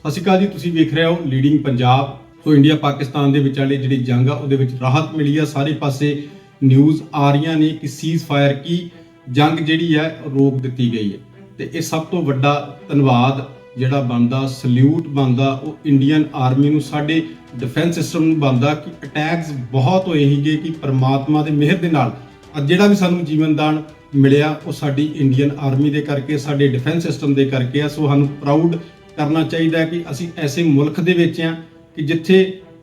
ਸਤਿ ਸ਼੍ਰੀ ਅਕਾਲ ਜੀ, ਤੁਸੀਂ ਵੇਖ ਰਹੇ ਹੋ leading Punjab. So India Pakistan ਦੇ ਵਿਚਾਲੇ ਜਿਹੜੀ ਜੰਗ ਆ, ਉਹਦੇ ਵਿੱਚ ਰਾਹਤ ਮਿਲੀ ਆ। ਸਾਰੇ ਪਾਸੇ ਨਿਊਜ਼ ਆ ਰਹੀਆਂ ਨੇ ਕਿ ਸੀਜ਼ ਫਾਇਰ ਕੀ ਜੰਗ ਜਿਹੜੀ ਹੈ ਰੋਕ ਦਿੱਤੀ ਗਈ ਹੈ। ਤੇ ਇਹ ਸਭ ਤੋਂ ਵੱਡਾ ਧੰਨਵਾਦ ਜਿਹੜਾ ਬੰਦਾ ਸਲੂਟ ਬੰਦਾ ਉਹ ਇੰਡੀਅਨ ਆਰਮੀ ਨੂੰ, ਸਾਡੇ ਡਿਫੈਂਸ ਸਿਸਟਮ ਨੂੰ ਬੰਦਾ ਕਿ ਅਟੈਕਸ ਬਹੁਤ ਹੋਏ ਸੀਗੇ ਕਿ ਪਰਮਾਤਮਾ ਦੇ ਮਿਹਰ ਦੇ ਨਾਲ ਅੱਜ ਜਿਹੜਾ ਵੀ ਸਾਨੂੰ ਜੀਵਨਦਾਨ ਮਿਲਿਆ, ਉਹ ਸਾਡੀ ਇੰਡੀਅਨ ਆਰਮੀ ਦੇ ਕਰਕੇ, ਸਾਡੇ ਡਿਫੈਂਸ ਸਿਸਟਮ ਦੇ ਕਰਕੇ ਆ। ਸੋ ਸਾਨੂੰ ਪ੍ਰਾਊਡ ਕਰਨਾ ਚਾਹੀਦਾ ਹੈ ਕਿ ਅਸੀਂ ਐਸੇ ਮੁਲਕ ਦੇ ਵਿੱਚ ਆ ਕਿ ਜਿੱਥੇ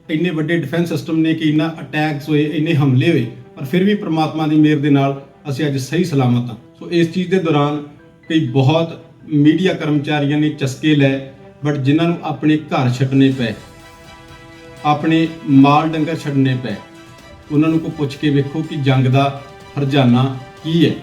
ਇੰਨੇ ਵੱਡੇ ਡਿਫੈਂਸ ਸਿਸਟਮ ਨੇ ਕਿ ਇੰਨਾ ਅਟੈਕਸ ਹੋਏ, ਇੰਨੇ ਹਮਲੇ ਹੋਏ, ਪਰ ਫਿਰ ਵੀ ਪ੍ਰਮਾਤਮਾ ਦੀ ਮਿਹਰ ਦੇ ਨਾਲ ਅਸੀਂ ਅੱਜ ਸਹੀ ਸਲਾਮਤ ਹਾਂ। ਸੋ ਇਸ ਚੀਜ਼ ਦੇ ਦੌਰਾਨ ਕਈ ਬਹੁਤ ਮੀਡੀਆ ਕਰਮਚਾਰੀਆਂ ਨੇ ਚਸਕੇ ਲਏ ਬਟ ਜਿਨ੍ਹਾਂ ਨੂੰ ਆਪਣੇ ਘਰ ਛੱਡਣੇ ਪਏ, ਆਪਣੇ ਮਾਲ ਡੰਗਰ ਛੱਡਣੇ ਪਏ, ਉਹਨਾਂ ਨੂੰ ਕੋ ਪੁੱਛ ਕੇ ਵੇਖੋ ਕਿ ਜੰਗ ਦਾ ਹਰਜਾਨਾ ਕੀ ਹੈ।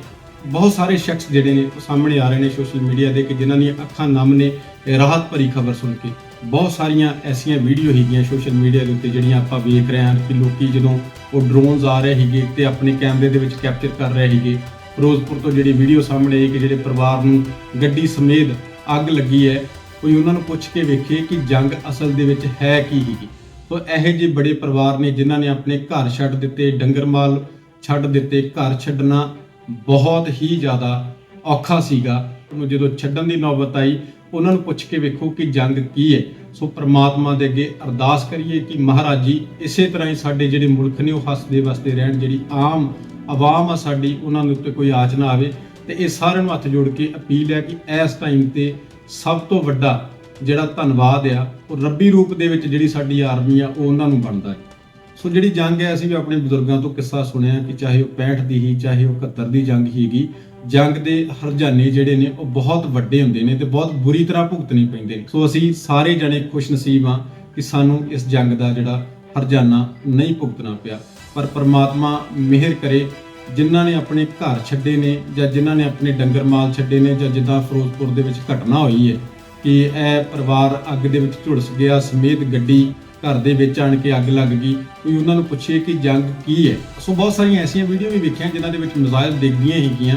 ਬਹੁਤ ਸਾਰੇ ਸ਼ਖਸ ਜਿਹੜੇ ਨੇ ਉਹ ਸਾਹਮਣੇ ਆ ਰਹੇ ਨੇ ਸੋਸ਼ਲ ਮੀਡੀਆ ਦੇ ਕਿ ਜਿਨ੍ਹਾਂ ਦੀਆਂ ਅੱਖਾਂ, ਨਮ ਨੇ ਰਾਹਤ ਭਰੀ ਖਬਰ ਸੁਣ ਕੇ। ਬਹੁਤ ਸਾਰੀਆਂ ਐਸੀਆਂ ਵੀਡੀਓ ਹੈਗੀਆਂ ਸੋਸ਼ਲ ਮੀਡੀਆ ਦੇ ਉੱਤੇ ਜਿਹੜੀਆਂ ਆਪਾਂ ਵੇਖ ਰਹੇ ਹਾਂ ਕਿ ਲੋਕੀ ਜਦੋਂ ਉਹ ਡਰੋਨਸ ਆ ਰਹੇ ਹੈਗੇ ਤੇ ਆਪਣੇ ਕੈਮਰੇ ਦੇ ਵਿੱਚ ਕੈਪਚਰ ਕਰ ਰਹੇ ਹੈਗੇ ਫਿਰੋਜ਼ਪੁਰ ਤੋਂ ਜਿਹੜੀ ਵੀਡੀਓ ਸਾਹਮਣੇ ਆਈ ਕਿ ਜਿਹੜੇ ਪਰਿਵਾਰ ਨੂੰ ਗੱਡੀ ਸਮੇਤ ਅੱਗ ਲੱਗੀ ਹੈ, ਕੋਈ ਉਹਨਾਂ ਨੂੰ ਪੁੱਛ ਕੇ ਵੇਖੇ ਕਿ ਜੰਗ ਅਸਲ ਦੇ ਵਿੱਚ ਹੈ ਕੀ ਹੈਗੀ ਸੋ ਇਹੋ ਜਿਹੇ ਬੜੇ ਪਰਿਵਾਰ ਨੇ ਜਿਨ੍ਹਾਂ ਨੇ ਆਪਣੇ ਘਰ ਛੱਡ ਦਿੱਤੇ, ਡੰਗਰ ਮਾਲ ਛੱਡ ਦਿੱਤੇ, ਘਰ ਛੱਡਣਾ ਬਹੁਤ ਹੀ ਜ਼ਿਆਦਾ ਔਖਾ ਸੀਗਾ। ਉਹਨੂੰ ਜਦੋਂ ਛੱਡਣ ਦੀ ਨੌਬਤ ਆਈ, ਉਹਨਾਂ ਨੂੰ ਪੁੱਛ ਕੇ ਵੇਖੋ ਕਿ ਜੰਗ ਕੀ ਹੈ ਸੋ ਪ੍ਰਮਾਤਮਾ ਦੇ ਅੱਗੇ ਅਰਦਾਸ ਕਰੀਏ ਕਿ ਮਹਾਰਾਜ ਜੀ, ਇਸੇ ਤਰ੍ਹਾਂ ਹੀ ਸਾਡੇ ਜਿਹੜੇ ਮੁਲਕ ਨੇ, ਉਹ ਹੱਸਦੇ ਵਸਦੇ ਰਹਿਣ, ਜਿਹੜੀ ਆਮ ਆਵਾਮ ਆ ਸਾਡੀ, ਉਹਨਾਂ ਦੇ ਉੱਤੇ ਕੋਈ ਆਚ ਨਾ ਆਵੇ। ਤੇ ਇਹ ਸਾਰਿਆਂ ਨੂੰ ਹੱਥ ਜੋੜ ਕੇ ਅਪੀਲ ਹੈ ਕਿ ਇਸ ਟਾਈਮ ਤੇ ਸਭ ਤੋਂ ਵੱਡਾ ਜਿਹੜਾ ਧੰਨਵਾਦ ਆ, ਉਹ ਰੱਬੀ ਰੂਪ ਦੇ ਵਿੱਚ ਜਿਹੜੀ ਸਾਡੀ ਆਰਮੀ ਆ, ਉਹ ਉਹਨਾਂ ਨੂੰ ਬਣਦਾ ਹੈ। ਸੋ ਜਿਹੜੀ ਜੰਗ ਹੈ, ਅਸੀਂ ਵੀ ਆਪਣੇ ਬਜ਼ੁਰਗਾਂ ਤੋਂ ਕਿੱਸਾ ਸੁਣਿਆ ਕਿ ਚਾਹੇ ਉਹ 65 ਦੀ ਹੀ, ਚਾਹੇ ਉਹ 71 ਦੀ ਜੰਗ ਹੀਗੀ ਜੰਗ ਦੇ ਹਰਜਾਨੇ ਜਿਹੜੇ ਨੇ, ਉਹ ਬਹੁਤ ਵੱਡੇ ਹੁੰਦੇ ਨੇ ਤੇ ਬਹੁਤ ਬੁਰੀ ਤਰ੍ਹਾਂ ਭੁਗਤਣੇ ਪੈਂਦੇ ਨੇ। ਸੋ ਅਸੀਂ ਸਾਰੇ ਜਣੇ ਖੁਸ਼ਨਸੀਬ ਹਾਂ ਕਿ ਸਾਨੂੰ ਇਸ ਜੰਗ ਦਾ ਜਿਹੜਾ ਹਰਜਾਨਾ ਨਹੀਂ ਭੁਗਤਣਾ ਪਿਆ। ਪਰ ਪ੍ਰਮਾਤਮਾ ਮਿਹਰ ਕਰੇ, ਜਿਨ੍ਹਾਂ ਨੇ ਆਪਣੇ ਘਰ ਛੱਡੇ ਨੇ ਜਾਂ ਜਿਨ੍ਹਾਂ ਨੇ ਆਪਣੇ ਡੰਗਰ ਮਾਲ ਛੱਡੇ ਨੇ ਜਾਂ ਜਿੱਦਾਂ ਫਿਰੋਜ਼ਪੁਰ ਦੇ ਵਿੱਚ ਘਟਨਾ ਹੋਈ ਹੈ ਕਿ ਇਹ ਪਰਿਵਾਰ ਅੱਗ ਦੇ ਵਿੱਚ ਝੁਲਸ ਗਿਆ, ਸਮੇਤ ਗੱਡੀ ਘਰ ਦੇ ਵਿੱਚ ਆਣ ਕੇ ਅੱਗ ਲੱਗ ਗਈ, ਕੋਈ ਉਹਨਾਂ ਨੂੰ ਪੁੱਛੇ ਕਿ ਜੰਗ ਕੀ ਹੈ? ਸੋ ਬਹੁਤ ਸਾਰੀਆਂ ਐਸੀਆਂ ਵੀਡੀਓ ਵੀ ਵੇਖੀਆਂ ਜਿਨ੍ਹਾਂ ਦੇ ਵਿੱਚ ਮਿਜ਼ਾਈਲ ਡਿੱਗਦੀਆਂ ਹੈਗੀਆਂ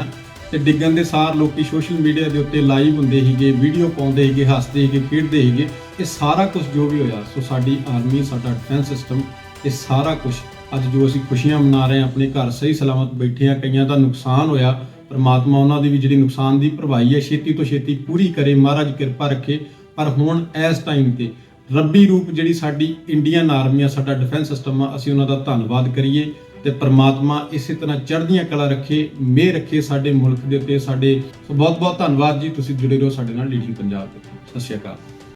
ਤੇ ਡਿੱਗਣ ਦੇ ਸਾਰ ਲੋਕੀ ਸੋਸ਼ਲ ਮੀਡੀਆ ਦੇ ਉੱਤੇ ਲਾਈਵ ਹੁੰਦੇ ਸੀਗੇ, ਵੀਡੀਓ ਪਾਉਂਦੇ ਸੀਗੇ, ਹੱਸਦੇ ਸੀਗੇ, ਖੇਡਦੇ ਸੀਗੇ। ਇਹ ਸਾਰਾ ਕੁਝ ਜੋ ਵੀ ਹੋਇਆ, ਸੋ ਸਾਡੀ ਆਰਮੀ, ਸਾਡਾ ਡਿਫੈਂਸ ਸਿਸਟਮ, ਇਹ ਸਾਰਾ ਕੁਝ ਅੱਜ ਜੋ ਅਸੀਂ ਖੁਸ਼ੀਆਂ ਮਨਾ ਰਹੇ ਹਾਂ, ਆਪਣੇ ਘਰ ਸਹੀ ਸਲਾਮਤ ਬੈਠੇ ਹਾਂ, ਕਈਆਂ ਦਾ ਨੁਕਸਾਨ ਹੋਇਆ, ਪਰਮਾਤਮਾ ਉਹਨਾਂ ਦੀ ਵੀ ਜਿਹੜੀ ਨੁਕਸਾਨ ਦੀ ਭਰਵਾਈ ਹੈ, ਛੇਤੀ ਤੋਂ ਛੇਤੀ ਪੂਰੀ ਕਰੇ, ਮਹਾਰਾਜ ਕਿਰਪਾ ਰੱਖੇ। ਪਰ ਹੁਣ ਇਸ ਟਾਈਮ ਤੇ ਰੱਬੀ ਰੂਪ ਜਿਹੜੀ ਸਾਡੀ ਇੰਡੀਅਨ ਆਰਮੀ ਆ, ਸਾਡਾ ਡਿਫੈਂਸ ਸਿਸਟਮ ਆ, ਅਸੀਂ ਉਹਨਾਂ ਦਾ ਧੰਨਵਾਦ ਕਰੀਏ ਤੇ ਪ੍ਰਮਾਤਮਾ ਇਸੇ ਤਰ੍ਹਾਂ ਚੜ੍ਹਦੀਆਂ ਕਲਾ ਰੱਖੇ, ਮਿਹਰ ਰੱਖੇ ਸਾਡੇ ਮੁਲਕ ਦੇ ਉੱਤੇ। ਸਾਡੇ ਬਹੁਤ ਬਹੁਤ ਧੰਨਵਾਦ ਜੀ, ਤੁਸੀਂ ਜੁੜੇ ਰਹੋ ਸਾਡੇ ਨਾਲ ਲੀਡਿੰਗ ਪੰਜਾਬ ਦੇ ਸਤਿ ਸ਼੍ਰੀ ਅਕਾਲ।